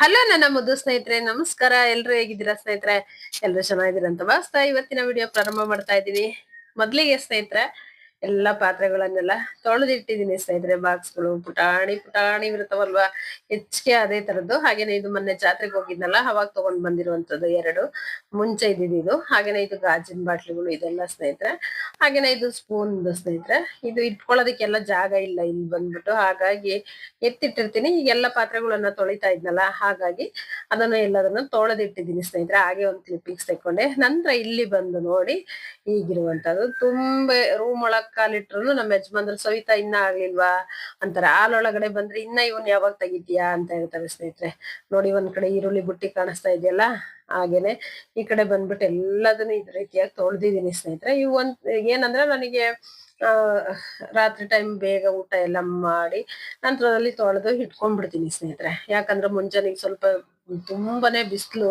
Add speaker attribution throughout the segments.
Speaker 1: Hello ನನ್ನ ಮುದ್ದು ಸ್ನೇಹಿತರೆ, ನಮಸ್ಕಾರ. ಎಲ್ರು ಹೇಗಿದ್ದೀರಾ ಸ್ನೇಹಿತರೆ? ಎಲ್ರು ಚೆನ್ನಾಗಿದ್ದೀರಾ ಅಂತ ಭಾವಿಸ್ತಾ ಇವತ್ತಿನ ವಿಡಿಯೋ ಪ್ರಾರಂಭ ಮಾಡ್ತಾ ಇದ್ದೀನಿ ಮೊದ್ಲಿಗೆ ಸ್ನೇಹಿತರೆ, ಎಲ್ಲಾ ಪಾತ್ರೆಗಳನ್ನೆಲ್ಲ ತೊಳೆದಿಟ್ಟಿದ್ದೀನಿ ಸ್ನೇಹಿತರೆ. ಬಾಕ್ಸ್ಗಳು, ಪುಟಾಣಿ ಪುಟಾಣಿ ಇರುತ್ತವಲ್ವಾ? ಹೆಚ್ಚಿಗೆ ಅದೇ ತರದ್ದು. ಹಾಗೇನೆ ಇದು ಮೊನ್ನೆ ಜಾತ್ರೆಗೆ ಹೋಗಿದ್ನಲ್ಲ, ಅವಾಗ ತಗೊಂಡ್ ಬಂದಿರುವಂತದ್ದು ಎರಡು. ಮುಂಚೆ ಇದ್ದಿದ್ದು ಇದು. ಹಾಗೇನೆ ಇದು ಗಾಜಿನ ಬಾಟ್ಲಿಗಳು ಇದೆಲ್ಲ ಸ್ನೇಹಿತರೆ. ಹಾಗೇನೆ ಇದು ಸ್ಪೂನ್ ಸ್ನೇಹಿತರೆ, ಇದು ಇಟ್ಕೊಳ್ಳೋದಕ್ಕೆಲ್ಲ ಜಾಗ ಇಲ್ಲ ಇಲ್ಲಿ ಬಂದ್ಬಿಟ್ಟು. ಹಾಗಾಗಿ ಎತ್ತಿಟ್ಟಿರ್ತೀನಿ. ಈಗ ಎಲ್ಲ ಪಾತ್ರೆಗಳನ್ನ ತೊಳಿತಾ ಇದ್ನಲ್ಲ, ಹಾಗಾಗಿ ಅದನ್ನ ಎಲ್ಲದನ್ನ ತೊಳೆದಿಟ್ಟಿದ್ದೀನಿ ಸ್ನೇಹಿತರೆ. ಹಾಗೆ ಒಂದು ಕ್ಲಿಪ್ಪಿಂಗ್ಸ್ ತೆಕ್ಕೊಂಡೆ. ನಂತರ ಇಲ್ಲಿ ಬಂದು ನೋಡಿ ಈಗಿರುವಂತದ್ದು ತುಂಬಾ ರೂಮ್ ಒಳಗ್ ಕಾಲಿಟ್ರು ನಮ್ಮ ಯಜಮಾನ್ರು ಸವಿತಾ ಇನ್ನ ಆಗ್ಲಿಲ್ವಾ? ಅಂತಾರೆ ಹಾಲೊಳಗಡೆ ಬಂದ್ರೆ ಇನ್ನ ಇವನ್ ಯಾವಾಗ ತೆಗಿತೀಯಾ ಅಂತ ಹೇಳ್ತಾರೆ ಸ್ನೇಹಿತರೆ. ನೋಡಿ ಒಂದ್ ಕಡೆ ಈರುಳ್ಳಿ ಬುಟ್ಟಿ ಕಾಣಿಸ್ತಾ ಇದೆಯಲ್ಲ? ಹಾಗೇನೆ ಈ ಕಡೆ ಬಂದ್ಬಿಟ್ಟು ಎಲ್ಲದನ್ನು ಇದ್ ರೀತಿಯಾಗಿ ತೊಳೆದಿದ್ದೀನಿ ಸ್ನೇಹಿತರೆ. ಇವು ಒಂದ್ ಏನಂದ್ರೆ ನನಗೆ, ಆ, ರಾತ್ರಿ ಟೈಮ್ ಬೇಗ ಊಟ ಎಲ್ಲ ಮಾಡಿ ನಂತರದಲ್ಲಿ ತೊಳೆದು ಇಟ್ಕೊಂಡ್ಬಿಡ್ತೀನಿ ಸ್ನೇಹಿತರೆ. ಯಾಕಂದ್ರೆ ಮುಂಜಾನೆ ಸ್ವಲ್ಪ ತುಂಬಾನೇ ಬಿಸಿಲು.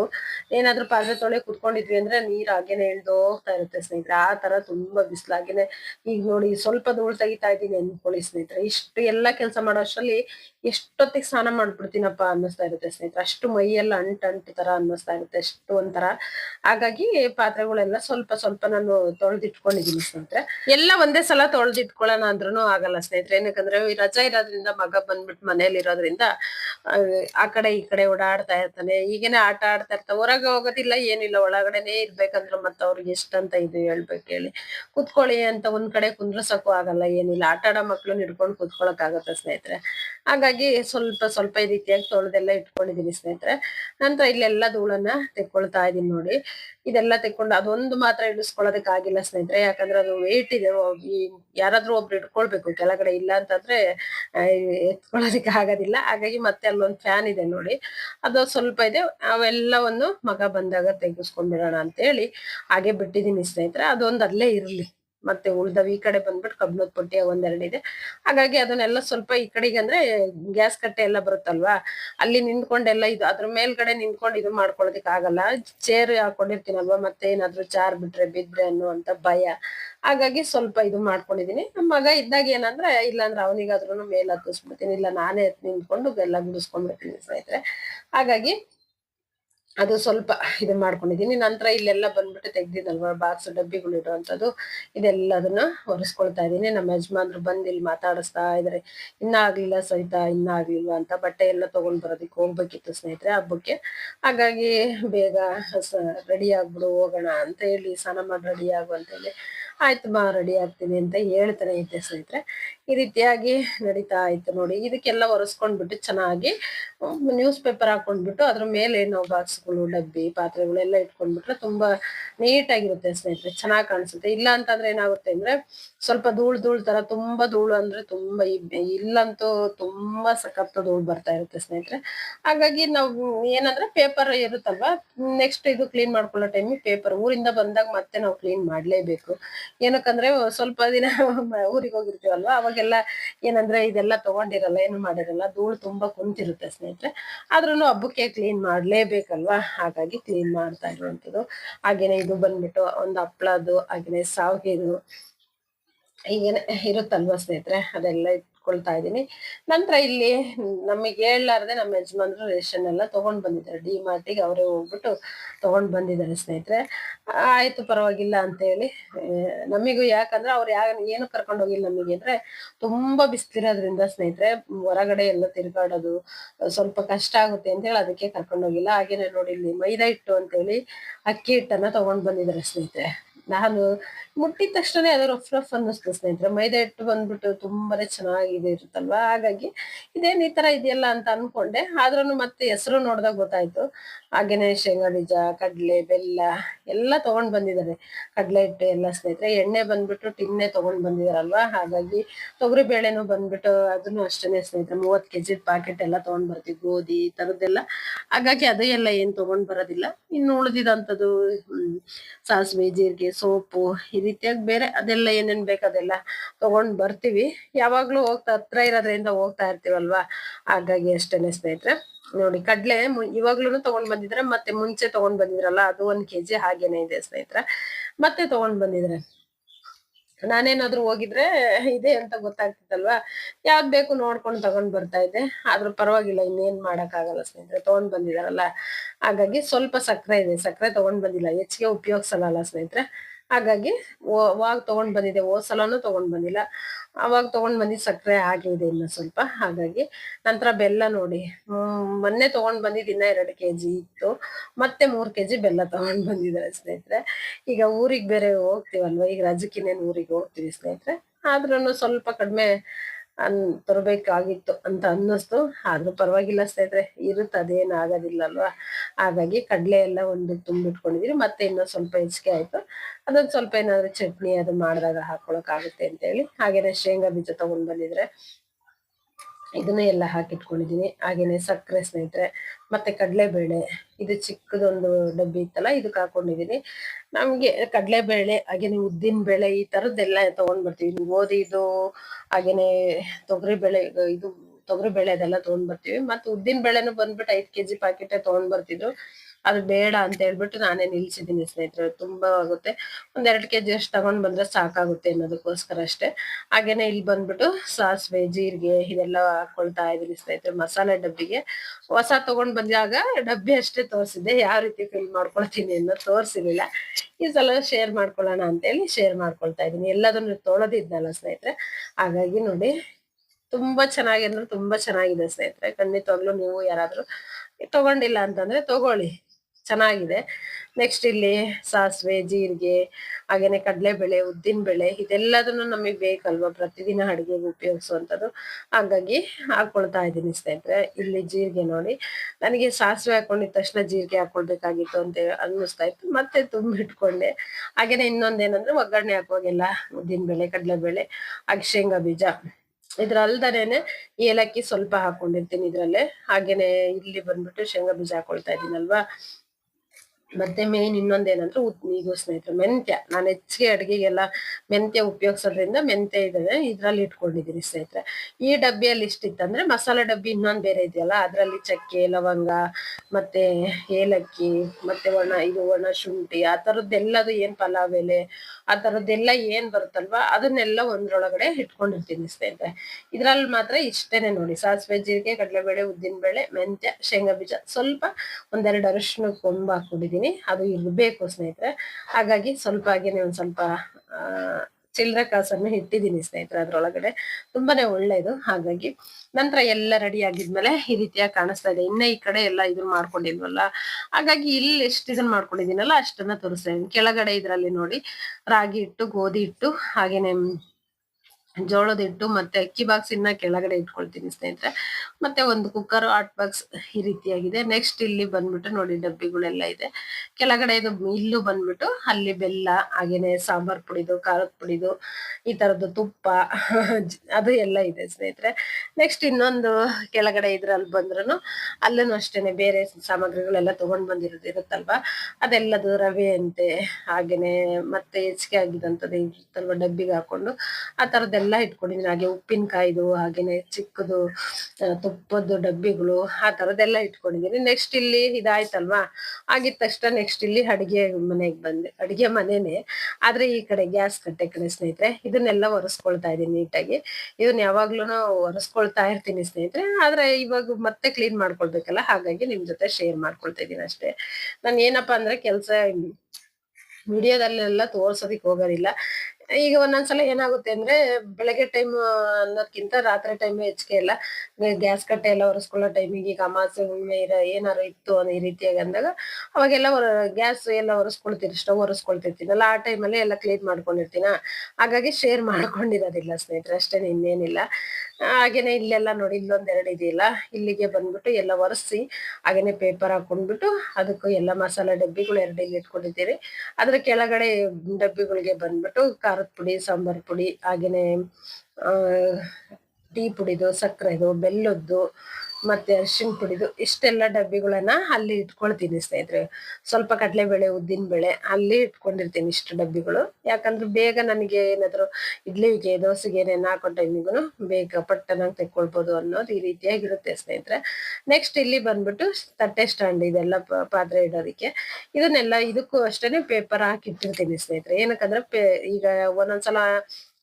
Speaker 1: ಏನಾದ್ರೂ ಪಾತ್ರೆ ತೊಳೆ ಕುತ್ಕೊಂಡಿದ್ವಿ ಅಂದ್ರೆ ನೀರ್ ಹಾಗೇನೆ ಹೋಗ್ತಾ ಇರುತ್ತೆ ಸ್ನೇಹಿತರೆ. ಆ ತರ ತುಂಬಾ ಬಿಸಿಲು. ಹಾಗೇನೆ ಈಗ ನೋಡಿ ಸ್ವಲ್ಪ ಧೂಳ್ ತೆಗಿತಾ ಇದ್ದೀನಿ ಅನ್ಕೊಳ್ಳಿ ಸ್ನೇಹಿತರೆ. ಇಷ್ಟು ಎಲ್ಲಾ ಕೆಲಸ ಮಾಡೋ ಅಷ್ಟರಲ್ಲಿ ಎಷ್ಟೊತ್ತಿಗೆ ಸ್ನಾನ ಮಾಡ್ಬಿಡ್ತೀನಪ್ಪ ಅನ್ನಿಸ್ತಾ ಇರುತ್ತೆ ಸ್ನೇಹಿತರೆ. ಅಷ್ಟು ಮೈ ಎಲ್ಲ ಅಂಟ್ ಅಂಟು ತರ ಅನ್ನಿಸ್ತಾ ಇರುತ್ತೆ ಅಷ್ಟು ಒಂಥರ. ಹಾಗಾಗಿ ಪಾತ್ರೆಗಳೆಲ್ಲ ಸ್ವಲ್ಪ ಸ್ವಲ್ಪ ನಾನು ತೊಳೆದಿಟ್ಕೊಂಡಿದ್ದೀನಿ ಸ್ನೇಹಿತರೆ. ಎಲ್ಲ ಒಂದೇ ಸಲ ತೊಳೆದಿಟ್ಕೊಳ್ಳೋಣ ಅಂದ್ರೂ ಆಗಲ್ಲ ಸ್ನೇಹಿತರೆ. ಏನಕ್ಕಂದ್ರೆ ರಜಾ ಇರೋದ್ರಿಂದ ಮಗ ಬಂದ್ಬಿಟ್ಟು ಮನೇಲಿ ಇರೋದ್ರಿಂದ ಆ ಕಡೆ ಈ ಕಡೆ ಓಡಾಡ್ತಾ ಇರ್ತಾನೆ ಈಗೇನೆ ಆಟ ಆಡ್ತಾ ಇರ್ತಾವ ಹೊರಗೆ ಹೋಗೋದಿಲ್ಲ, ಏನಿಲ್ಲ, ಒಳಗಡೆನೆ ಇರ್ಬೇಕಂದ್ರೆ ಮತ್ತೆ ಅವ್ರಿಗೆ ಎಷ್ಟಂತ ಇದು ಹೇಳ್ಬೇಕು ಹೇಳಿ. ಕುತ್ಕೊಳ್ಳಿ ಅಂತ ಒಂದ್ ಕಡೆ ಕುಂದ್ರಸಕ್ಕೂ ಆಗಲ್ಲ, ಏನಿಲ್ಲ. ಆಟ ಆಡೋ ಮಕ್ಳನ್ನ ಹಿಡ್ಕೊಂಡು ಕುತ್ಕೊಳಕ್ ಆಗತ್ತೆ ಸ್ನೇಹಿತರೆ. ಹಾಗಾಗಿ ಸ್ವಲ್ಪ ಸ್ವಲ್ಪ ಈ ರೀತಿಯಾಗಿ ತೊಳೆದೆಲ್ಲ ಇಟ್ಕೊಂಡಿದೀನಿ ಸ್ನೇಹಿತರೆ. ನಂತರ ಇಲ್ಲೆಲ್ಲ ಧೂಳನ್ನ ತೆಕ್ಕೊಳ್ತಾ ಇದೀನಿ ನೋಡಿ. ಇದೆಲ್ಲ ತೆಕ್ಕೊಂಡು ಅದೊಂದು ಮಾತ್ರ ಇಳಿಸ್ಕೊಳ್ಳೋದಕ್ಕೆ ಆಗಿಲ್ಲ ಸ್ನೇಹಿತರೆ. ಯಾಕಂದ್ರೆ ಅದು ವೇಟ್ ಇದೆ ಯಾರಾದ್ರೂ ಒಬ್ರು ಇಟ್ಕೊಳ್ಬೇಕು, ಕೆಳಗಡೆ ಇಲ್ಲ ಅಂತಂದ್ರೆ ಎತ್ಕೊಳ್ಳೋದಕ್ಕೆ ಆಗೋದಿಲ್ಲ. ಹಾಗಾಗಿ ಮತ್ತೆ ಅಲ್ಲೊಂದು ಫ್ಯಾನ್ ಇದೆ ನೋಡಿ. ಅದು ಸ್ವಲ್ಪ ಇದೆ ಅವೆಲ್ಲವನ್ನು ಮಗ ಬಂದಾಗ ತೆಗೆಸ್ಕೊಂಡ್ಬಿಡೋಣ ಅಂತ ಹೇಳಿ ಹಾಗೆ ಬಿಟ್ಟಿದ್ದೀನಿ ಸ್ನೇಹಿತರೆ ಅದೊಂದು ಅಲ್ಲೇ ಇರ್ಲಿ. ಮತ್ತೆ ಉಳ್ದವ್ ಈ ಕಡೆ ಬಂದ್ಬಿಟ್ಟು ಕಬ್ಬಿಣದ ಒಂದೆರಡು ಒಂದೆರಡಿದೆ ಹಾಗಾಗಿ ಅದನ್ನೆಲ್ಲ ಸ್ವಲ್ಪ ಈ ಕಡೆಗೆ ಅಂದ್ರೆ ಗ್ಯಾಸ್ ಕಟ್ಟೆ ಎಲ್ಲ ಬರುತ್ತಲ್ವಾ? ಅಲ್ಲಿ ನಿಂತ್ಕೊಂಡೆಲ್ಲ ಇದು ಅದ್ರ ಮೇಲ್ಗಡೆ ನಿಂತ್ಕೊಂಡು ಇದು ಮಾಡ್ಕೊಳ್ಳೋದಕ್ಕೆ ಆಗಲ್ಲ. ಚೇರ್ ಹಾಕೊಂಡಿರ್ತೀನಲ್ವಾ ಮತ್ತೆ ಏನಾದ್ರೂ ಚಾರ್ ಬಿಟ್ರೆ ಬಿದ್ರೆ ಅನ್ನುವಂತ ಭಯ. ಹಾಗಾಗಿ ಸ್ವಲ್ಪ ಇದು ಮಾಡ್ಕೊಂಡಿದೀನಿ. ನಮ್ಮ ಮಗ ಇದ್ದಾಗ ಏನಂದ್ರೆ ಇಲ್ಲಾಂದ್ರೆ ಅವನಿಗಾದ್ರೂ ಮೇಲ್ ಹತ್ತಿಸ್ಬಿಡ್ತೀನಿ ಇಲ್ಲ ನಾನೇ ನಿಂತ್ಕೊಂಡು ಎಲ್ಲ ಗುಡಿಸ್ಕೊಂಡ್ಬಿಡ್ತೀನಿ ಸ್ನೇಹಿತರೆ. ಹಾಗಾಗಿ ಅದು ಸ್ವಲ್ಪ ಇದು ಮಾಡ್ಕೊಂಡಿದೀನಿ. ನಂತರ ಇಲ್ಲೆಲ್ಲ ಬಂದ್ಬಿಟ್ಟು ತೆಗ್ದಿದ್ದಲ್ವ, ಬಾಕ್ಸ್ ಡಬ್ಬಿಗಳು ಇಡುವಂಥದ್ದು ಇದೆಲ್ಲದನ್ನ ಒರೆಸ್ಕೊಳ್ತಾ ಇದ್ದೀನಿ ನಮ್ಮ ಯಜಮಾನ್ರು ಬಂದು ಇಲ್ಲಿ ಮಾತಾಡಿಸ್ತಾ ಇದ್ದಾರೆ ಇನ್ನ ಆಗ್ಲಿಲ್ಲ ಸಹಿತ ಇನ್ನ ಆಗ್ಲಿಲ್ವಾ ಅಂತ ಬಟ್ಟೆ ಎಲ್ಲ ತಗೊಂಡ್ ಬರೋದಕ್ಕೆ ಹೋಗ್ಬೇಕಿತ್ತು ಸ್ನೇಹಿತರೆ ಹಬ್ಬಕ್ಕೆ. ಹಾಗಾಗಿ ಬೇಗ ರೆಡಿ ಆಗ್ಬಿಡು, ಹೋಗೋಣ ಅಂತ ಹೇಳಿ, ಸ್ನಾನ ಮಾಡಿ ರೆಡಿ ಆಗು ಅಂತ ಹೇಳಿ ಆಯ್ತು ಬಾ ರೆಡಿ ಆಗ್ತೀನಿ ಅಂತ ಹೇಳ್ತಾನೆ ಐತೆ ಸ್ನೇಹಿತರೆ. ಈ ರೀತಿಯಾಗಿ ನಡೀತಾ ಇತ್ತು ನೋಡಿ. ಇದಕ್ಕೆಲ್ಲ ಒರೆಸ್ಕೊಂಡ್ಬಿಟ್ಟು ಚೆನ್ನಾಗಿ ನ್ಯೂಸ್ ಪೇಪರ್ ಹಾಕೊಂಡ್ಬಿಟ್ಟು ಅದ್ರ ಮೇಲೆ ನಾವು ಬಾಕ್ಸ್ಗಳು, ಡಬ್ಬಿ ಪಾತ್ರೆಗಳು ಎಲ್ಲ ಇಟ್ಕೊಂಡ್ಬಿಟ್ರೆ ತುಂಬಾ ನೀಟಾಗಿರುತ್ತೆ ಸ್ನೇಹಿತರೆ. ಚೆನ್ನಾಗಿ ಕಾಣಿಸುತ್ತೆ. ಇಲ್ಲ ಅಂತಂದ್ರೆ ಏನಾಗುತ್ತೆ ಅಂದ್ರೆ ಸ್ವಲ್ಪ ಧೂಳು ಧೂಳ್ ತರ, ತುಂಬಾ ಧೂಳು ಅಂದ್ರೆ ತುಂಬಾ ಇಲ್ಲಂತೂ ತುಂಬಾ ಸಖತ್ ಧೂಳು ಬರ್ತಾ ಇರುತ್ತೆ ಸ್ನೇಹಿತರೆ. ಹಾಗಾಗಿ ನಾವು ಏನಂದ್ರೆ ಪೇಪರ್ ಇರುತ್ತಲ್ವಾ ನೆಕ್ಸ್ಟ್ ಇದು ಕ್ಲೀನ್ ಮಾಡ್ಕೊಳ್ಳೋ ಟೈಮಿಗೆ ಪೇಪರ್ ಊರಿಂದ ಬಂದಾಗ ಮತ್ತೆ ನಾವು ಕ್ಲೀನ್ ಮಾಡ್ಲೇಬೇಕು. ಏನಕ್ಕಂದ್ರೆ, ಸ್ವಲ್ಪ ದಿನ ಊರಿಗೆ ಹೋಗಿರ್ತೀವಲ್ವಾ? ಅವಾಗೆಲ್ಲ ಏನಂದ್ರೆ, ಇದೆಲ್ಲ ತಗೊಂಡಿರಲ್ಲ, ಏನು ಮಾಡಿರಲ್ಲ, ಧೂಳು ತುಂಬಾ ಕುಂತಿರುತ್ತೆ ಸ್ನೇಹಿತರೆ. ಆದ್ರೂ ಹಬ್ಬಕ್ಕೆ ಕ್ಲೀನ್ ಮಾಡ್ಲೇಬೇಕಲ್ವಾ? ಹಾಗಾಗಿ ಕ್ಲೀನ್ ಮಾಡ್ತಾ ಇರುವಂತದ್ದು ಹಾಗೇನೆ ಇದು ಬಂದ್ಬಿಟ್ಟು ಒಂದು ಹಪ್ಳದು ಹಾಗೇನೆ ಸಾವಿಗೆದು ಈಗೇನೆ ಇರುತ್ತಲ್ವಾ ಸ್ನೇಹಿತರೆ? ಅದೆಲ್ಲ ಇಟ್ಕೊಳ್ತಾ ಇದೀನಿ ನಂತರ ಇಲ್ಲಿ ನಮಗೆ ಹೇಳಲಾರ್ದೆ ನಮ್ಮ ಯಜಮಾನ್ರು ರೇಷನ್ ಎಲ್ಲ ತಗೊಂಡ್ ಬಂದಿದ್ದಾರೆ. ಡಿ ಮಾರ್ಟಿಗೆ ಅವರೇ ಹೋಗ್ಬಿಟ್ಟು ತಗೊಂಡ್ ಬಂದಿದ್ದಾರೆ ಸ್ನೇಹಿತರೆ. ಆಯ್ತು ಪರವಾಗಿಲ್ಲ ಅಂತ ಹೇಳಿ. ನಮಿಗೂ ಯಾಕಂದ್ರೆ ಅವ್ರು ಯಾ ಏನು ಕರ್ಕೊಂಡು ಹೋಗಿಲ್ಲ ನಮಗೆ ಅಂದ್ರೆ ತುಂಬಾ ಬಿಸ್ಲಿರೋದ್ರಿಂದ ಸ್ನೇಹಿತರೆ, ಹೊರಗಡೆ ಎಲ್ಲ ತಿರ್ಗಾಡೋದು, ಸ್ವಲ್ಪ ಕಷ್ಟ ಆಗುತ್ತೆ ಅಂತ ಹೇಳಿ ಅದಕ್ಕೆ ಕರ್ಕೊಂಡು ಹೋಗಿಲ್ಲ. ಹಾಗೇನೆ ನೋಡಿ ಇಲ್ಲಿ ಮೈದಾ ಹಿಟ್ಟು ಅಂತ ಹೇಳಿ ಅಕ್ಕಿ ಹಿಟ್ಟನ್ನ ತಗೊಂಡ್ ಬಂದಿದ್ದಾರೆ ಸ್ನೇಹಿತರೆ. ನಾನು ಮುಟ್ಟಿದ ತಕ್ಷಣ ಅದು ರಫ್ ರಫ್ ಅನ್ನಿಸ್ತು ಸ್ನೇಹಿತರೆ. ಮೈದಾ ಹಿಟ್ಟು ಬಂದ್ಬಿಟ್ಟು ತುಂಬಾನೇ ಚೆನ್ನಾಗಿದೆ ಇರುತ್ತಲ್ವಾ? ಹಾಗಾಗಿ ಇದೇನ್ ಈ ತರ ಇದೆಯಲ್ಲ ಅಂತ ಅನ್ಕೊಂಡೆ. ಆದ್ರೂ ಮತ್ತೆ ಹೆಸರು ನೋಡಿದಾಗ ಗೊತ್ತಾಯ್ತು. ಹಾಗೇನೆ ಶೇಂಗಾ ಬೀಜ, ಕಡ್ಲೆ, ಬೆಲ್ಲ ಎಲ್ಲ ತಗೊಂಡ್ ಬಂದಿದ್ದಾರೆ. ಕಡ್ಲೆ ಹಿಟ್ಟು ಎಲ್ಲ ಸ್ನೇಹಿತರೆ. ಎಣ್ಣೆ ಬಂದ್ಬಿಟ್ಟು ಟಿನ್ನೆ ತಗೊಂಡ್ ಬಂದಿದಾರಲ್ವಾ ಹಾಗಾಗಿ ತೊಗರಿ ಬೇಳೆನು ಬಂದ್ಬಿಟ್ಟು ಅದನ್ನು ಅಷ್ಟೇನೆ ಸ್ನೇಹಿತರೆ. ಮೂವತ್ ಕೆಜಿ ಪ್ಯಾಕೆಟ್ ಎಲ್ಲ ತಗೊಂಡ್ ಬರ್ತೀವಿ. ಗೋಧಿ ಈ ತರದ್ದೆಲ್ಲ. ಹಾಗಾಗಿ ಅದೇ ಎಲ್ಲ ಏನ್ ತಗೊಂಡ್ ಬರೋದಿಲ್ಲ. ಇನ್ನು ಉಳಿದಿದಂತದ್ದು ಸಾಸಿವೆ, ಜೀರಿಗೆ ಸೋಪು, ಈ ರೀತಿಯಾಗಿ ಬೇರೆ ಅದೆಲ್ಲ ಏನೇನ್ ಬೇಕದೆಲ್ಲ ತಗೊಂಡ್ ಬರ್ತೀವಿ. ಯಾವಾಗ್ಲೂ ಹೋಗ್ತಾ, ಹತ್ರ ಇರೋದ್ರಿಂದ ಹೋಗ್ತಾ ಇರ್ತೀವಲ್ವಾ? ಹಾಗಾಗಿ ಅಷ್ಟೇನೆ ಸ್ನೇಹಿತರೆ. ನೋಡಿ, ಕಡ್ಲೆ ಇವಾಗ್ಲೂ ತಗೊಂಡ್ ಬಂದಿದ್ರೆ, ಮತ್ತೆ ಮುಂಚೆ ತಗೊಂಡ್ ಬಂದಿದ್ರಲ್ಲ, ಅದು ಒಂದ್ ಕೆಜಿ ಹಾಗೇನೆ ಇದೆ ಸ್ನೇಹಿತರೆ. ಮತ್ತೆ ತಗೊಂಡ್ ಬಂದಿದ್ರೆ. ನಾನೇನಾದ್ರೂ ಹೋಗಿದ್ರೆ ಇದೆ ಅಂತ ಗೊತ್ತಾಗ್ತಿತ್ತಲ್ವಾ? ಯಾವ್ದ್ ಬೇಕು ನೋಡ್ಕೊಂಡು ತಗೊಂಡ್ ಬರ್ತಾ ಇದ್ದೆ. ಆದ್ರೂ ಪರವಾಗಿಲ್ಲ, ಇನ್ನೇನ್ ಮಾಡಕ್ ಆಗಲ್ಲ ಸ್ನೇಹಿತರೆ. ತಗೊಂಡ್ ಬಂದಿದಾರಲ್ಲ. ಹಾಗಾಗಿ ಸ್ವಲ್ಪ ಸಕ್ಕರೆ ಇದೆ. ಸಕ್ಕರೆ ತಗೊಂಡ್ ಬಂದಿಲ್ಲ. ಹೆಚ್ಚಿಗೆ ಉಪಯೋಗಿಸಲ್ಲ ಸ್ನೇಹಿತರೆ. ಹಾಗಾಗಿ ಅವಾಗ ತಗೊಂಡ್ ಬಂದಿದೆ. ಹೋದ್ ಸಲನೂ ತಗೊಂಡ್ ಬಂದಿಲ್ಲ. ಅವಾಗ ತಗೊಂಡ್ ಬಂದಿದ್ ಸಕ್ಕರೆ ಆಗಿದೆ ಇನ್ನು ಸ್ವಲ್ಪ. ಹಾಗಾಗಿ ನಂತರ ಬೆಲ್ಲ ನೋಡಿ. ಮೊನ್ನೆ ತಗೊಂಡ್ ಬಂದಿದ್ ಇನ್ನ ಎರಡು ಕೆಜಿ ಇತ್ತು. ಮತ್ತೆ ಮೂರ್ ಕೆಜಿ ಬೆಲ್ಲ ತಗೊಂಡ್ ಬಂದಿದ್ದಾರೆ ಸ್ನೇಹಿತರೆ. ಈಗ ಊರಿಗೆ ಬೇರೆ ಹೋಗ್ತೀವಲ್ವಾ? ಈಗ ರಜಕ್ಕಿನ್ನೇನು ಊರಿಗೆ ಹೋಗ್ತೀವಿ ಸ್ನೇಹಿತರೆ. ಆದ್ರೂ ಸ್ವಲ್ಪ ಕಡಿಮೆ ಅನ್ ತರಬೇಕಾಗಿತ್ತು ಅಂತ ಅನ್ನಿಸ್ತು. ಆದ್ರೂ ಪರವಾಗಿಲ್ಲ ಸ್ನೇಹಿತರೆ, ಇರುತ್ತೆ, ಅದೇನು ಆಗೋದಿಲ್ಲ ಅಲ್ವಾ ಹಾಗಾಗಿ ಕಡಲೆ ಎಲ್ಲ ಒಂದು ತುಂಬಿಟ್ಕೊಂಡಿದೀನಿ. ಮತ್ತೆ ಇನ್ನೊಂದು ಸ್ವಲ್ಪ ಹೆಚ್ಚಿಗೆ ಆಯ್ತು. ಅದೊಂದು ಸ್ವಲ್ಪ ಏನಾದರೂ ಚಟ್ನಿ ಅದು ಮಾಡಿದಾಗ ಅಂತ ಹೇಳಿ ಹಾಗೇನೆ ಶೇಂಗಾ ಬೀಜ ತಗೊಂಡ್ ಬಂದಿದ್ರೆ ಇದನ್ನ ಎಲ್ಲ ಹಾಕಿಟ್ಕೊಂಡಿದೀನಿ ಹಾಗೇನೆ ಸಕ್ಕರೆ ಸ್ನೇಹಿತರೆ, ಮತ್ತೆ ಕಡಲೆಬೇಳೆ. ಇದು ಚಿಕ್ಕದೊಂದು ಡಬ್ಬಿ ಇತ್ತಲ್ಲ, ಇದಕ್ಕೆ ಹಾಕೊಂಡಿದೀನಿ ನಮ್ಗೆ ಕಡಲೆಬೇಳೆ, ಹಾಗೇನೆ ಉದ್ದಿನ ಬೇಳೆ ಈ ತರದ್ದೆಲ್ಲ ತಗೊಂಡ್ ಬರ್ತೀವಿ ಗೋಧಿದು ಹಾಗೇನೆ ತೊಗರಿ ಬೇಳೆ ಇದು ತೊಗರಿ ಬೇಳೆ ಅದೆಲ್ಲ ತಗೊಂಡ್ ಬರ್ತೀವಿ. ಮತ್ತೆ ಉದ್ದಿನ ಬೇಳೆನು ಬಂದ್ಬಿಟ್ಟು ಐದ್ ಕೆಜಿ ಪ್ಯಾಕೆಟ್ ತಗೊಂಡ್ ಬರ್ತಿದ್ರು. ಅದು ಬೇಡ ಅಂತ ಹೇಳ್ಬಿಟ್ಟು ನಾನೇ ನಿಲ್ಸಿದೀನಿ ಸ್ನೇಹಿತರೆ. ತುಂಬಾ ಆಗುತ್ತೆ. ಒಂದ್ ಎರಡ್ ಕೆಜಿ ಅಷ್ಟು ತಗೊಂಡ್ ಬಂದ್ರೆ ಸಾಕಾಗುತ್ತೆ ಅನ್ನೋದಕ್ಕೋಸ್ಕರ ಅಷ್ಟೇ. ಹಾಗೇನೆ ಇಲ್ಲಿ ಬಂದ್ಬಿಟ್ಟು ಸಾಸಿವೆ, ಜೀರಿಗೆ ಇದೆಲ್ಲ ಹಾಕೊಳ್ತಾ ಇದೀನಿ ಸ್ನೇಹಿತರೆ ಮಸಾಲೆ ಡಬ್ಬಿಗೆ. ಹೊಸ ತಗೊಂಡ್ ಬಂದಾಗ ಡಬ್ಬಿ ಅಷ್ಟೇ ತೋರಿಸಿದ್ದೆ. ಯಾವ ರೀತಿ ಫಿಲ್ ಮಾಡ್ಕೊಳ್ತೀನಿ ಅನ್ನೋ ತೋರ್ಸಿರ್ಲಿಲ್ಲ. ಈ ಸಲ ಶೇರ್ ಮಾಡ್ಕೊಳ್ಳೋಣ ಅಂತೇಳಿ ಶೇರ್ ಮಾಡ್ಕೊಳ್ತಾ ಇದೀನಿ ಎಲ್ಲದನ್ನು ತೊಳೆದಿದ್ನಲ್ಲ ಸ್ನೇಹಿತರೆ. ಹಾಗಾಗಿ ನೋಡಿ ತುಂಬಾ ಚೆನ್ನಾಗಿ ತುಂಬಾ ಚೆನ್ನಾಗಿದೆ ಸ್ನೇಹಿತರೆ. ಖಂಡಿತವಾಗ್ಲೂ ನೀವು ಯಾರಾದ್ರೂ ತಗೊಂಡಿಲ್ಲ ಅಂತಂದ್ರೆ ತಗೊಳ್ಳಿ. ಚೆನ್ನಾಗಿದೆ. ನೆಕ್ಸ್ಟ್ ಇಲ್ಲಿ ಸಾಸಿವೆ, ಜೀರಿಗೆ, ಹಾಗೇನೆ ಕಡಲೆಬೇಳೆ ಉದ್ದಿನ ಬೆಳೆ ಇದೆಲ್ಲದನ್ನು ನಮಗೆ ಬೇಕಲ್ವಾ? ಪ್ರತಿದಿನ ಅಡುಗೆಗೆ ಉಪಯೋಗಿಸುವಂಥದ್ದು. ಹಾಗಾಗಿ ಹಾಕೊಳ್ತಾ ಇದ್ದೀನಿ ಸ್ನೇಹಿತರೆ. ಇಲ್ಲಿ ಜೀರಿಗೆ ನೋಡಿ. ನನಗೆ ಸಾಸಿವೆ ಹಾಕೊಂಡಿದ ತಕ್ಷಣ ಜೀರಿಗೆ ಹಾಕೊಳ್ಬೇಕಾಗಿತ್ತು ಅಂತ ಅನ್ನಿಸ್ತಾ ಇತ್ತು. ಮತ್ತೆ ತುಂಬಿಟ್ಕೊಂಡೆ. ಹಾಗೇನೆ ಇನ್ನೊಂದೇನಂದ್ರೆ ಒಗ್ಗರಣೆ ಹಾಕುವಾಗೆಲ್ಲ ಉದ್ದಿನ ಬೇಳೆ ಕಡಲೆಬೇಳೆ, ಹಾಗೆ ಶೇಂಗಾ ಬೀಜ. ಇದ್ರಲ್ದನೇನೆ ಏಲಕ್ಕಿ ಸ್ವಲ್ಪ ಹಾಕೊಂಡಿರ್ತೀನಿ ಇದ್ರಲ್ಲೇ. ಹಾಗೇನೆ ಇಲ್ಲಿ ಬಂದ್ಬಿಟ್ಟು ಶೇಂಗಾ ಬೀಜ ಹಾಕೊಳ್ತಾ ಇದೀನಲ್ವಾ ಮತ್ತೆ ಮೇನ್ ಇನ್ನೊಂದೇನಂದ್ರೆ ಈಗ ಸ್ನೇಹಿತರು, ಮೆಂತ್ಯ. ನಾನು ಹೆಚ್ಚಿಗೆ ಅಡುಗೆಗೆಲ್ಲ ಮೆಂತ್ಯ ಉಪಯೋಗಿಸೋದ್ರಿಂದ ಮೆಂತ್ಯ ಇದೆ ಇದ್ರಲ್ಲಿ ಇಟ್ಕೊಂಡಿದ್ದೀನಿ ಸ್ನೇಹಿತರೆ. ಈ ಡಬ್ಬಿಯಲ್ಲಿ ಇಷ್ಟಿತ್ತಂದ್ರೆ ಮಸಾಲೆ ಡಬ್ಬಿ ಇನ್ನೊಂದು ಬೇರೆ ಇದೆಯಲ್ಲ, ಅದರಲ್ಲಿ ಚಕ್ಕೆ, ಲವಂಗ, ಮತ್ತೆ ಏಲಕ್ಕಿ, ಮತ್ತೆ ಒಣ, ಇದು ಒಣ ಶುಂಠಿ, ಆ ಥರದ್ದೆಲ್ಲದು ಏನ್ ಪಲಾವ್ ಎಲೆ, ಆ ಥರದ್ದೆಲ್ಲ ಏನ್ ಬರುತ್ತಲ್ವಾ ಅದನ್ನೆಲ್ಲ ಒಂದ್ರೊಳಗಡೆ ಇಟ್ಕೊಂಡಿರ್ತೀನಿ ಸ್ನೇಹಿತರೆ. ಇದ್ರಲ್ಲಿ ಮಾತ್ರ ಇಷ್ಟೇನೆ ನೋಡಿ, ಸಾಸಿವೆ, ಜೀರಿಗೆ, ಕಡಲೆಬೇಳೆ, ಉದ್ದಿನಬೇಳೆ, ಮೆಂತ್ಯ, ಶೇಂಗಾ ಬೀಜ. ಸ್ವಲ್ಪ ಒಂದೆರಡು ಅರಿಶಿನ ಕೊಂಬ ಹಾಕೊಂಡಿದ್ದೀನಿ ಅದು ಇರ್ಬೇಕು ಸ್ನೇಹಿತರೆ. ಹಾಗಾಗಿ ಸ್ವಲ್ಪ ಹಾಗೇನೆ ಒಂದು ಸ್ವಲ್ಪ ಚಿಲ್ಲರೆ ಕಾಸನ್ನು ಇಟ್ಟಿದ್ದೀನಿ ಸ್ನೇಹಿತರೆ ಅದರೊಳಗಡೆ. ತುಂಬಾನೇ ಒಳ್ಳೇದು ಹಾಗಾಗಿ ನಂತರ ಎಲ್ಲ ರೆಡಿ ಆಗಿದ್ಮೇಲೆ ಈ ರೀತಿಯಾಗಿ ಕಾಣಿಸ್ತಾ ಇದೆ. ಇನ್ನ ಈ ಕಡೆ ಎಲ್ಲ ಇದನ್ನ ಮಾಡ್ಕೊಂಡಿದ್ವಲ್ಲ. ಹಾಗಾಗಿ ಇಲ್ಲಿ ಎಷ್ಟು ಇದನ್ನ ಮಾಡ್ಕೊಂಡಿದ್ದೀನಲ್ಲ ಅಷ್ಟನ್ನ ತೋರಿಸ್ತಾ ಕೆಳಗಡೆ ಇದರಲ್ಲಿ ನೋಡಿ, ರಾಗಿ ಹಿಟ್ಟು ಗೋಧಿ ಹಿಟ್ಟು ಹಾಗೇನೆ ಜೋಳದ ಹಿಟ್ಟು ಮತ್ತೆ ಅಕ್ಕಿ ಬಾಕ್ಸ್ ಇನ್ನ ಕೆಳಗಡೆ ಇಟ್ಕೊಳ್ತೀನಿ ಸ್ನೇಹಿತರೆ. ಮತ್ತೆ ಒಂದು ಕುಕ್ಕರ್ ಹಾಟ್ ಬಾಕ್ಸ್ ಈ ರೀತಿಯಾಗಿದೆ. ನೆಕ್ಸ್ಟ್ ಇಲ್ಲಿ ಬಂದ್ಬಿಟ್ಟು ನೋಡಿ ಡಬ್ಬಿಗಳೆಲ್ಲ ಇದೆ. ಕೆಳಗಡೆ ಇದು ಇಲ್ಲೂ ಬಂದ್ಬಿಟ್ಟು ಅಲ್ಲಿ ಬೆಲ್ಲ, ಹಾಗೇನೆ ಸಾಂಬಾರ್ ಪುಡಿದು, ಖಾರದ ಪುಡಿದು, ಈ ತರದ್ದು ತುಪ್ಪ, ಅದು ಎಲ್ಲ ಇದೆ ಸ್ನೇಹಿತರೆ. ನೆಕ್ಸ್ಟ್ ಇನ್ನೊಂದು ಕೆಳಗಡೆ ಇದ್ರಲ್ಲಿ ಬಂದ್ರು ಅಲ್ಲೂ ಅಷ್ಟೇನೆ ಬೇರೆ ಸಾಮಗ್ರಿಗಳೆಲ್ಲ ತಗೊಂಡ್ ಬಂದಿರೋದು ಇರುತ್ತಲ್ವಾ? ಅದೆಲ್ಲದು ರವೆ ಅಂತೆ, ಹಾಗೇನೆ ಮತ್ತೆ ಹೆಚ್ಚಿಗೆ ಆಗಿದಂತದ್ದು ಇರುತ್ತಲ್ವಾ ಡಬ್ಬಿಗೆ ಹಾಕೊಂಡು? ಆ ತರದ್ದೆಲ್ಲ ಎಲ್ಲ ಇಟ್ಕೊಂಡಿದ್ದೀನಿ ಹಾಗೆ ಉಪ್ಪಿನಕಾಯಿದು, ಹಾಗೇನೆ ಚಿಕ್ಕದು ತುಪ್ಪದ್ದು ಡಬ್ಬಿಗಳು, ಆ ತರದೆಲ್ಲ ಇಟ್ಕೊಂಡಿದ್ದೀನಿ ನೆಕ್ಸ್ಟ್ ಇಲ್ಲಿ ಇದಾಯ್ತಲ್ವಾ? ಆಗಿದ ತಕ್ಷಣ ನೆಕ್ಸ್ಟ್ ಇಲ್ಲಿ ಅಡುಗೆ ಮನೆಗೆ ಬಂದೆ. ಅಡುಗೆ ಮನೆನೆ. ಆದ್ರೆ ಈ ಕಡೆ ಗ್ಯಾಸ್ ಕಟ್ಟೆ ಕಡೆ ಸ್ನೇಹಿತರೆ, ಇದನ್ನೆಲ್ಲ ಒರೆಸ್ಕೊಳ್ತಾ ಇದ್ದೀನಿ ನೀಟಾಗಿ. ಇದನ್ನ ಯಾವಾಗ್ಲೂ ಒರೆಸ್ಕೊಳ್ತಾ ಇರ್ತೀನಿ ಸ್ನೇಹಿತರೆ. ಆದ್ರೆ ಇವಾಗ ಮತ್ತೆ ಕ್ಲೀನ್ ಮಾಡ್ಕೊಳ್ಬೇಕಲ್ಲ? ಹಾಗಾಗಿ ನಿಮ್ಮ ಜೊತೆ ಶೇರ್ ಮಾಡ್ಕೊಳ್ತಾ ಇದ್ದೀನಿ ಅಷ್ಟೇ. ನಾನು ಏನಪ್ಪಾ ಅಂದ್ರೆ ಕೆಲಸ ವಿಡಿಯೋದಲ್ಲೆಲ್ಲ ತೋರ್ಸೋದಿಕ್ ಹೋಗೋದಿಲ್ಲ. ಈಗ ಒಂದೊಂದ್ಸಲ ಏನಾಗುತ್ತೆ ಅಂದ್ರೆ ಬೆಳಗ್ಗೆ ಟೈಮ್ ಅನ್ನೋದ್ಕಿಂತ ರಾತ್ರಿ ಟೈಮ್ ಹೆಚ್ಚಿಗೆ ಎಲ್ಲ ಗ್ಯಾಸ್ ಕಟ್ಟೆ ಎಲ್ಲ ಒರೆಸ್ಕೊಳ್ಳೋ ಟೈಮಿಗೆ ಈಗ ಅಮಾಸೆ ಹುಣ್ಣಿಮೆ ಏನಾರು ಇತ್ತು ಈ ರೀತಿಯಾಗಿ ಅಂದಾಗ ಅವಾಗೆಲ್ಲ ಗ್ಯಾಸ್ ಎಲ್ಲ ಒರೆಸ್ಕೊಳ್ತೀನಿ ಸ್ಟವ್ ಒರೆಸ್ಕೊಳ್ತಿರ್ತೀನಲ್ಲ, ಆ ಟೈಮಲ್ಲಿ ಎಲ್ಲ ಕ್ಲೀನ್ ಮಾಡ್ಕೊಂಡಿರ್ತೀನ? ಹಾಗಾಗಿ ಶೇರ್ ಮಾಡ್ಕೊಂಡಿರೋದಿಲ್ಲ ಸ್ನೇಹಿತರೆ, ಅಷ್ಟೇ ಇನ್ನೇನಿಲ್ಲ. ಹಾಗೇನೆ ಇಲ್ಲೆಲ್ಲ ನೋಡಿ ಇಲ್ಲೊಂದೆರಡು ಇದೆಯಲ್ಲ, ಇಲ್ಲಿಗೆ ಬಂದ್ಬಿಟ್ಟು ಎಲ್ಲ ಒರೆಸಿ, ಹಾಗೇನೆ ಪೇಪರ್ ಹಾಕೊಂಡ್ಬಿಟ್ಟು ಅದಕ್ಕೂ ಎಲ್ಲ ಮಸಾಲೆ ಡಬ್ಬಿಗಳು ಎರಡು ಇಲ್ಲಿ ಇಟ್ಕೊಂಡಿದ್ದೀರಿ. ಅದ್ರ ಕೆಳಗಡೆ ಡಬ್ಬಿಗಳಿಗೆ ಬಂದ್ಬಿಟ್ಟು ಖಾರದ ಪುಡಿ ಸಾಂಬಾರ್ ಪುಡಿ ಹಾಗೆಯೇ ಟೀ ಪುಡಿದು ಸಕ್ಕರೆದು ಬೆಲ್ಲದ್ದು ಮತ್ತೆ ಅರಿಶಿನ ಪುಡಿದು ಇಷ್ಟೆಲ್ಲ ಡಬ್ಬಿಗಳನ್ನ ಅಲ್ಲಿ ಇಟ್ಕೊಳ್ತೀನಿ ಸ್ನೇಹಿತರೆ. ಸ್ವಲ್ಪ ಕಡಲೆಬೇಳೆ ಉದ್ದಿನ ಬೇಳೆ ಅಲ್ಲಿ ಇಟ್ಕೊಂಡಿರ್ತೀನಿ ಇಷ್ಟು ಡಬ್ಬಿಗಳು. ಯಾಕಂದ್ರೆ ಬೇಗ ನನಗೆ ಏನಾದ್ರು ಇಡ್ಲಿಗೆ, ದೋಸೆಗೆ ಏನೇನು ಹಾಕೋ ಟೈಮಿಗೂ ಬೇಗ ಪಟ್ಟನಾಗ ತೆಕ್ಕೊಳ್ಬೋದು ಅನ್ನೋದು ಈ ರೀತಿಯಾಗಿರುತ್ತೆ ಸ್ನೇಹಿತರೆ. ನೆಕ್ಸ್ಟ್ ಇಲ್ಲಿ ಬಂದ್ಬಿಟ್ಟು ತಟ್ಟೆ ಸ್ಟ್ಯಾಂಡ್ ಇದೆಲ್ಲ ಪಾತ್ರೆ ಇಡೋದಕ್ಕೆ. ಇದನ್ನೆಲ್ಲ ಇದಕ್ಕೂ ಅಷ್ಟೇ ಪೇಪರ್ ಹಾಕಿಟ್ಟಿರ್ತೀನಿ ಸ್ನೇಹಿತರೆ. ಏನಕ್ಕಂದ್ರೆ ಈಗ ಒಂದೊಂದ್ಸಲ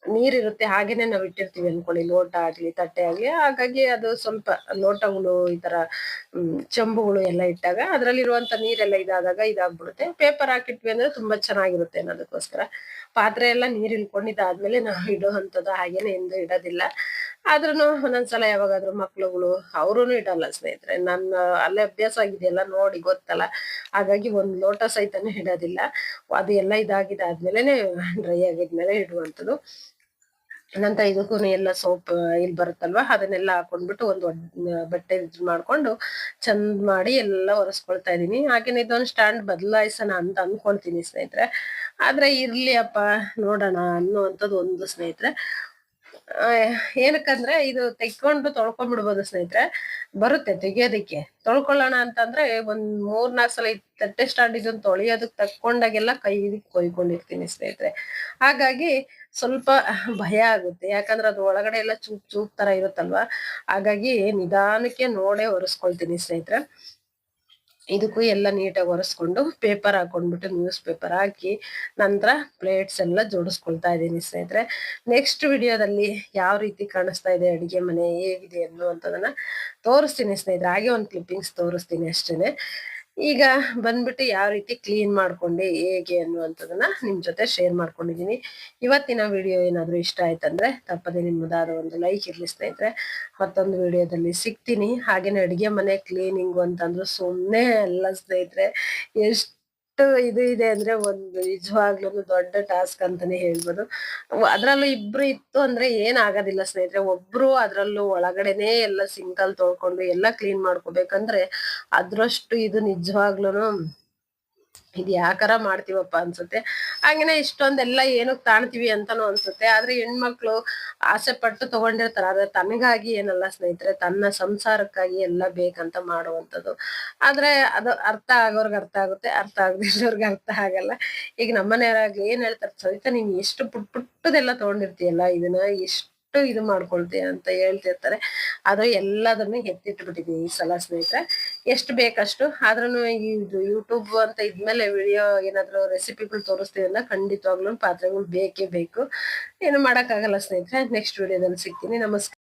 Speaker 1: ನೀರಿರುತ್ತೆ ಹಾಗೇನೆ ನಾವ್ ಇಟ್ಟಿರ್ತೀವಿ ಅನ್ಕೊಳ್ಳಿ, ಲೋಟ ಆಗ್ಲಿ, ತಟ್ಟೆ ಆಗ್ಲಿ. ಹಾಗಾಗಿ ಅದು ಸ್ವಲ್ಪ ಲೋಟಗಳು ಈ ತರ ಚಂಬುಗಳು ಎಲ್ಲ ಇಟ್ಟಾಗ ಅದ್ರಲ್ಲಿರುವಂತ ನೀರೆಲ್ಲ ಇದಾದಾಗ ಇದಾಗ್ಬಿಡುತ್ತೆ. ಪೇಪರ್ ಹಾಕಿಟ್ವಿ ಅಂದ್ರೆ ತುಂಬಾ ಚೆನ್ನಾಗಿರುತ್ತೆ ಅನ್ನೋದಕ್ಕೋಸ್ಕರ. ಪಾತ್ರೆ ಎಲ್ಲ ನೀರ್ ಇಳ್ಕೊಂಡಿದ್ದಾದ್ಮೇಲೆ ನಾವು ಇಡುವಂಥದ್ದು ಹಾಗೇನೆ ಎಂದು ಇಡೋದಿಲ್ಲ. ಆದ್ರೂ ಒಂದೊಂದ್ಸಲ ಯಾವಾಗಾದ್ರೂ ಮಕ್ಳುಗಳು ಅವ್ರೂ ಇಡಲ್ಲ ಸ್ನೇಹಿತರೆ. ನನ್ನ ಅಲ್ಲೇ ಅಭ್ಯಾಸ ಆಗಿದೆಯಲ್ಲ ನೋಡಿ, ಗೊತ್ತಲ್ಲ. ಹಾಗಾಗಿ ಒಂದು ಲೋಟ ಸಹಿತನೂ ಇಡೋದಿಲ್ಲ. ಅದು ಎಲ್ಲ ಇದಾಗಿದ್ದಾದ್ಮೇಲೆನೆ ಡ್ರೈ ಆಗಿದ್ಮೇಲೆ ಇಡುವಂಥದ್ದು. ನಂತರ ಇದಕ್ಕೂ ಎಲ್ಲ ಸೋಪ್ ಇಲ್ಲಿ ಬರುತ್ತಲ್ವಾ? ಅದನ್ನೆಲ್ಲ ಹಾಕೊಂಡ್ಬಿಟ್ಟು ಒಂದು ಬಟ್ಟೆ ಇದು ಮಾಡ್ಕೊಂಡು ಚಂದ ಮಾಡಿ ಎಲ್ಲ ಒರೆಸ್ಕೊಳ್ತಾ ಇದ್ದೀನಿ. ಹಾಗೇನೆ ಇದೊಂದು ಸ್ಟ್ಯಾಂಡ್ ಬದಲಾಯಿಸೋಣ ಅಂತ ಅನ್ಕೊಳ್ತೀನಿ ಸ್ನೇಹಿತರೆ. ಆದ್ರೆ ಇರ್ಲಿ ಅಪ್ಪ, ನೋಡೋಣ ಅನ್ನುವಂಥದ್ದು ಒಂದು ಸ್ನೇಹಿತರೆ. ಏನಕ್ಕಂದ್ರೆ ಇದು ತೆಕ್ಕೊಂಡು ತೊಳ್ಕೊಂಡ್ಬಿಡ್ಬೋದು ಸ್ನೇಹಿತರೆ. ಬರುತ್ತೆ ತೆಗಿಯೋದಕ್ಕೆ. ತೊಳ್ಕೊಳ್ಳೋಣ ಅಂತಂದ್ರೆ ಒಂದ್ ಮೂರ್ ನಾಲ್ಕು ಸಲ ತಟ್ಟೆ ಸ್ಟ್ಯಾಂಡ್ ಇದನ್ನ ತೊಳೆಯೋದಕ್ಕೆ ತಕ್ಕೊಂಡಾಗೆಲ್ಲ ಕೈ ಕೊಯ್ಕೊಂಡಿರ್ತೀನಿ ಸ್ನೇಹಿತರೆ. ಹಾಗಾಗಿ ಸ್ವಲ್ಪ ಭಯ ಆಗುತ್ತೆ. ಯಾಕಂದ್ರೆ ಅದು ಒಳಗಡೆ ಎಲ್ಲ ಚೂಪ್ ಚೂಪ್ ತರ ಇರುತ್ತಲ್ವಾ? ಹಾಗಾಗಿ ನಿಧಾನಕ್ಕೆ ನೋಡೇ ಒರೆಸ್ಕೊಳ್ತೀನಿ ಸ್ನೇಹಿತರೆ. ಇದಕ್ಕೂ ಎಲ್ಲ ನೀಟಾಗಿ ಒರೆಸ್ಕೊಂಡು ಪೇಪರ್ ಹಾಕೊಂಡ್ಬಿಟ್ಟು ನ್ಯೂಸ್ ಪೇಪರ್ ಹಾಕಿ ನಂತರ ಪ್ಲೇಟ್ಸ್ ಎಲ್ಲ ಜೋಡಿಸ್ಕೊಳ್ತಾ ಇದ್ದೀನಿ ಸ್ನೇಹಿತರೆ. ನೆಕ್ಸ್ಟ್ ವಿಡಿಯೋದಲ್ಲಿ ಯಾವ ರೀತಿ ಕಾಣಿಸ್ತಾ ಇದೆ ಅಡುಗೆ ಮನೆ ಹೇಗಿದೆ ಅನ್ನುವಂಥದ್ದನ್ನು ತೋರಿಸ್ತೀನಿ ಸ್ನೇಹಿತರೆ. ಹಾಗೆ ಒಂದು ಕ್ಲಿಪ್ಪಿಂಗ್ಸ್ ತೋರಿಸ್ತೀನಿ ಅಷ್ಟೇನೆ. ಈಗ ಬಂದ್ಬಿಟ್ಟು ಯಾವ ರೀತಿ ಕ್ಲೀನ್ ಮಾಡ್ಕೊಂಡೆ, ಹೇಗೆ ಅನ್ನುವಂಥದ್ದನ್ನ ನಿಮ್ ಜೊತೆ ಶೇರ್ ಮಾಡ್ಕೊಂಡಿದೀನಿ. ಇವತ್ತಿನ ವಿಡಿಯೋ ಏನಾದರೂ ಇಷ್ಟ ಆಯ್ತಂದ್ರೆ ತಪ್ಪದೆ ನಿಮ್ಮದಾದ ಒಂದು ಲೈಕ್ ಇರ್ಲಿ ಸ್ನೇಹಿತರೆ. ಮತ್ತೊಂದು ವಿಡಿಯೋದಲ್ಲಿ ಸಿಗ್ತೀನಿ. ಹಾಗೇನೆ ಅಡುಗೆ ಮನೆ ಕ್ಲೀನಿಂಗ್ ಅಂತಂದ್ರು ಸುಮ್ಮನೆ ಎಲ್ಲ ಸ್ನೇಹಿತರೆ. ಎಷ್ಟು ಇದು ಇದೆ ಅಂದ್ರೆ ಒಂದು ನಿಜವಾಗ್ಲೂ ದೊಡ್ಡ ಟಾಸ್ಕ್ ಅಂತಾನೆ ಹೇಳ್ಬೋದು. ಅದ್ರಲ್ಲೂ ಇಬ್ರು ಇತ್ತು ಅಂದ್ರೆ ಏನ್ ಆಗೋದಿಲ್ಲ ಸ್ನೇಹಿತರೆ. ಒಬ್ರು ಅದ್ರಲ್ಲೂ ಒಳಗಡೆನೆ ಎಲ್ಲ ಸಿಂಕಲ್ ತೊಳ್ಕೊಂಡು ಎಲ್ಲ ಕ್ಲೀನ್ ಮಾಡ್ಕೋಬೇಕಂದ್ರೆ ಅದ್ರಷ್ಟು ಇದು ನಿಜವಾಗ್ಲೂನು ಇದು ಯಾಕಾರ ಮಾಡ್ತೀವಪ್ಪ ಅನ್ಸುತ್ತೆ. ಹಂಗೇನೆ ಇಷ್ಟೊಂದೆಲ್ಲ ಏನಕ್ ತಾಣ್ತೀವಿ ಅಂತಾನು ಅನ್ಸುತ್ತೆ. ಆದ್ರೆ ಹೆಣ್ಮಕ್ಳು ಆಸೆ ಪಟ್ಟು ತಗೊಂಡಿರ್ತಾರ. ಆದ್ರೆ ತನಗಾಗಿ ಏನಲ್ಲ ಸ್ನೇಹಿತರೆ, ತನ್ನ ಸಂಸಾರಕ್ಕಾಗಿ ಎಲ್ಲ ಬೇಕಂತ ಮಾಡುವಂಥದ್ದು. ಆದ್ರೆ ಅದು ಅರ್ಥ ಆಗೋರ್ಗೆ ಅರ್ಥ ಆಗುತ್ತೆ. ಅರ್ಥ ಆಗದಿರೋರ್ಗೆ ಅರ್ಥ ಆಗಲ್ಲ. ಈಗ ನಮ್ಮನೆಯವರಾಗ್ಲಿ ಏನ್ ಹೇಳ್ತಾರೆ, ಸವಿತಾ, ನೀನ್ ಎಷ್ಟು ಪುಟ್ ಪುಟ್ಟದೆಲ್ಲ ತಗೊಂಡಿರ್ತೀಯಲ್ಲ, ಇದನ್ನ ಎಷ್ಟು ಇದು ಮಾಡ್ಕೊಳ್ತೀಯ? ಅಂತ ಹೇಳ್ತಿರ್ತಾರೆ. ಅದು ಎಲ್ಲದನ್ನು ಎತ್ತಿಟ್ಬಿಟ್ಟಿದೀನಿ ಈ ಸಲ ಸ್ನೇಹಿತರೆ. ಎಷ್ಟು ಬೇಕಷ್ಟು ಆದ್ರೂ ಇದು ಯೂಟ್ಯೂಬ್ ಅಂತ ಇದ್ಮೇಲೆ ವಿಡಿಯೋ ಏನಾದ್ರು ರೆಸಿಪಿಗಳು ತೋರಿಸ್ತೀವಿ ಅಂದ್ರೆ ಖಂಡಿತವಾಗ್ಲೂ ಪಾತ್ರೆಗಳು ಬೇಕೇ ಬೇಕು. ಏನು ಮಾಡಕ್ಕಾಗಲ್ಲ ಸ್ನೇಹಿತರೆ ನೆಕ್ಸ್ಟ್ ವಿಡಿಯೋದಲ್ಲಿ ಸಿಗ್ತೀನಿ. ನಮಸ್ಕಾರ.